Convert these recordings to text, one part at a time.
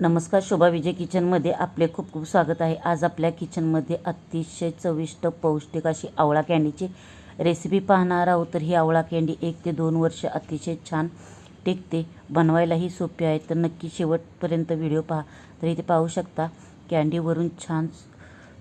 नमस्कार शोभा विजय किचनमध्ये आपले खूप खूप स्वागत आहे. आज आपल्या किचनमध्ये अतिशय चविष्ट पौष्टिक अशी आवळा कँडीची रेसिपी पाहणार आहोत. तर ही आवळा कँडी एक ते दोन वर्ष अतिशय छान टिकते. बनवायलाही सोपी आहे. तर नक्की शेवटपर्यंत व्हिडिओ पहा. तर इथे पाहू शकता कँडीवरून छान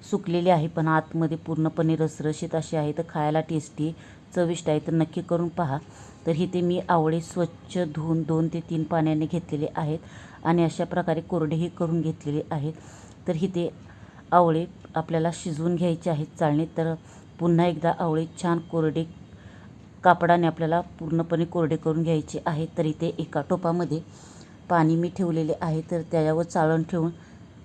सुकलेली आहे पण आतमध्ये पूर्णपणे रसरशीत अशी आहे. तर खायला टेस्टी चविष्ट आहे. तर नक्की करून पहा. तर इथे मी आवळे स्वच्छ धुवून दोन ते तीन पाण्याने घेतलेले आहेत. आणि अशा प्रकारे कोरडेही करून घेतलेले आहेत. तर ही ते आवळे आपल्याला शिजवून घ्यायचे आहेत चाळणीत. तर पुन्हा एकदा आवळे छान कोरडे कापडाने आपल्याला पूर्णपणे कोरडे करून घ्यायचे आहेत. तर इथे एका टोपामध्ये पाणी मी ठेवलेले आहे. तर त्याच्यावर चाळण ठेवून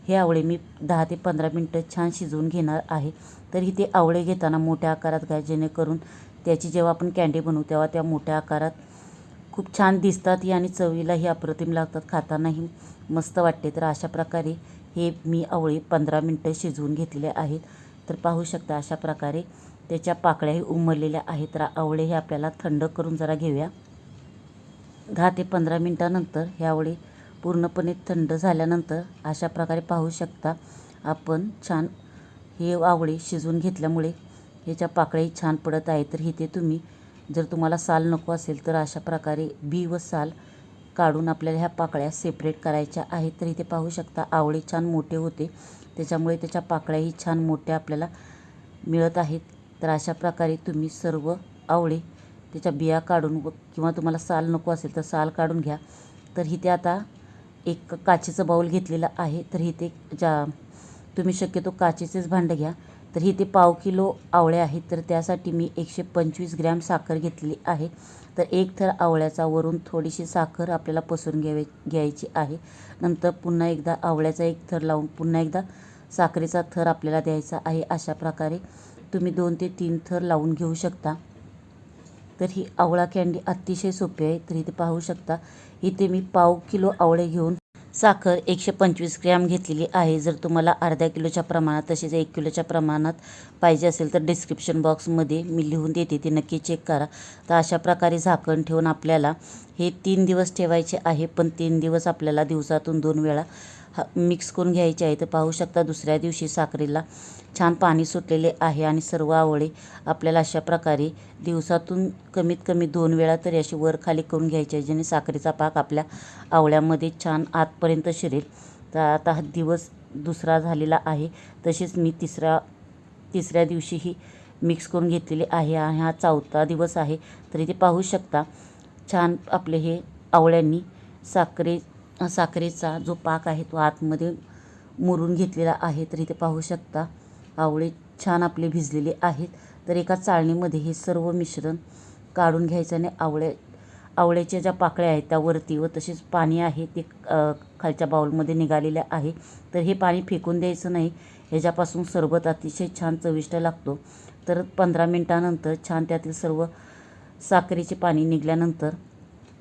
हे आवळे मी दहा ते पंधरा मिनटं छान शिजवून घेणार आहे. तर इथे आवळे घेताना मोठ्या आकारात घ्या जेणेकरून त्याची जेव्हा आपण कँडी बनवू तेव्हा त्या मोठ्या आकारात खूप छान दिसतात. आणि चवीलाही अप्रतिम लागतात. खातानाही मस्त वाटते. तर अशा प्रकारे हे मी आवळे पंधरा मिनटं शिजवून घेतलेले आहेत. तर पाहू शकता अशा प्रकारे त्याच्या पाकळ्याही उमरलेल्या आहेत. तर आवळे हे आपल्याला थंड करून जरा घेऊया. दहा ते पंधरा मिनटानंतर हे आवळे पूर्णपणे थंड झाल्यानंतर अशा प्रकारे पाहू शकता आपण छान हे आवळे शिजवून घेतल्यामुळे ह्याच्या पाकळ्याही छान पडत आहे तर इथे तुम्ही जर तुम्हाला साल नको असेल तर अशा प्रकारे बी व साल काढून आपल्याला ह्या पाकळ्या सेपरेट करायच्या आहेत. तर इथे पाहू शकता आवळे छान मोठे होते. त्याच्यामुळे त्याच्या पाकळ्याही छान मोठ्या आपल्याला मिळत आहेत. तर अशा प्रकारे तुम्ही सर्व आवळे त्याच्या बिया काढून व किंवा तुम्हाला साल नको असेल तर साल काढून घ्या. तर इथे आता एक काचेचं बाऊल घेतलेलं आहे. तर इथे ज्या तुम्ही शक्यतो काचेचेच भांडं घ्या. तर इथे पाव किलो आवळे आहेत. तर त्यासाठी मी एकशे पंचवीस ग्रॅम साखर घेतलेली आहे. तर एक थर आवळ्याचा वरून थोडीशी साखर आपल्याला पसरून घ्यावे घ्यायची आहे. नंतर पुन्हा एकदा आवळ्याचा एक थर लावून पुन्हा एकदा साखरेचा थर आपल्याला द्यायचा आहे अशा प्रकारे. तुम्ही दोन ते तीन थर लावून घेऊ शकता. तर ही आवळा कँडी अतिशय सोपी आहे. तर इथे पाहू शकता इथे मी पाव किलो आवळे घेऊन साखर एकशे पंचवीस ग्रॅम घेतलेली आहे. जर तुम्हाला अर्ध्या किलोच्या प्रमाणात तसेच एक किलोच्या प्रमाणात पाहिजे असेल तर डिस्क्रिप्शन बॉक्समध्ये मी लिहून देते. ते नक्की चेक करा. तर अशा प्रकारे झाकण ठेवून आपल्याला हे तीन दिवस ठेवायचे आहे. पण तीन दिवस आपल्याला दिवसातून दोन वेळा मिक्स करून घ्यायचे आहे. तर पाहू शकता दुसऱ्या दिवशी साखरेला छान पाणी सुटलेले आहे आणि सर्व आवळे आपल्याला अशा प्रकारे दिवसातून कमीत कमी दोन वेळा तरी अशी वर खाली करून घ्यायची आहे ज्याने साखरेचा पाक आपल्या आवळ्यामध्ये छान आतपर्यंत शिरेल. तर आता हा दिवस दुसरा झालेला आहे. तसेच मी तिसरा तिसऱ्या दिवशीही मिक्स करून घेतलेले आहे आणि हा चौथा दिवस आहे. तर इथे पाहू शकता छान आपले हे आवळ्यांनी साखरे साखरेचा जो पाक आहे तो आतमध्ये मुरून घेतलेला आहे तर इथे पाहू शकता आवळे छान आपले भिजलेले आहेत. तर एका चाळणीमध्ये हे सर्व मिश्रण काढून घ्यायचं आणि आवळे आवळ्याच्या ज्या पाकळ्या आहेत त्यावरती व तसेच पाणी आहे ते खालच्या बाउलमध्ये निघालेलं आहे. तर हे पाणी फेकून द्यायचं नाही ह्याच्यापासून सरबत अतिशय छान चविष्ट लागतो. तर पंधरा मिनटानंतर छान त्यातील सर्व साखरेचे पाणी निघाल्यानंतर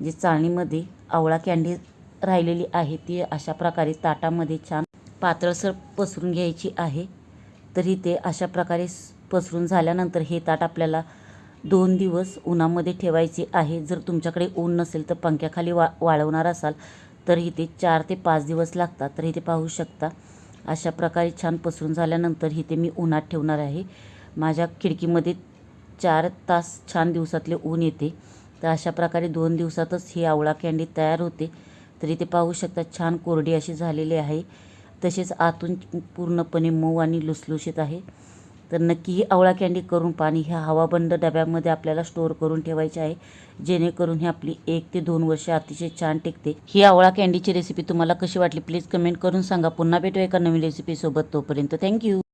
जे चाळणीमध्ये आवळा कँडी राहिलेली आहे. ती अशा प्रकारे ताटामध्ये छान पातळसर पसरून घ्यायची आहे. तरी ते अशा प्रकारे पसरून झाल्यानंतर हे ताट आपल्याला दोन दिवस उन्हामध्ये ठेवायचे आहे. जर तुमच्याकडे ऊन नसेल तर पंख्याखाली वा वाळवणार असाल तर इथे चार ते पाच दिवस लागतात. तर इथे पाहू शकता. अशा प्रकारे छान पसरून झाल्यानंतर इथे मी उन्हात ठेवणार आहे. माझ्या खिडकीमध्ये चार तास छान दिवसातले ऊन येते. तर अशा प्रकारे दोन दिवसातच ही आवळा कँडी तयार होते. तर इथे पाहू शकता छान कोरडी अशी झालेली आहे. तसेच आतून पूर्णपणे मऊ आणि लुसलुशीत आहे. तर नक्की ही आवळा कँडी करून पाणी ह्या हवाबंद डब्यामध्ये आपल्याला स्टोअर करून ठेवायचे आहे. जेणेकरून ही आपली एक ते दोन वर्ष अतिशय छान टिकते. ही आवळा कँडीची रेसिपी तुम्हाला कशी वाटली? प्लीज कमेंट करून सांगा. पुन्हा भेटूया एका नवीन रेसिपीसोबत तोपर्यंत थँक्यू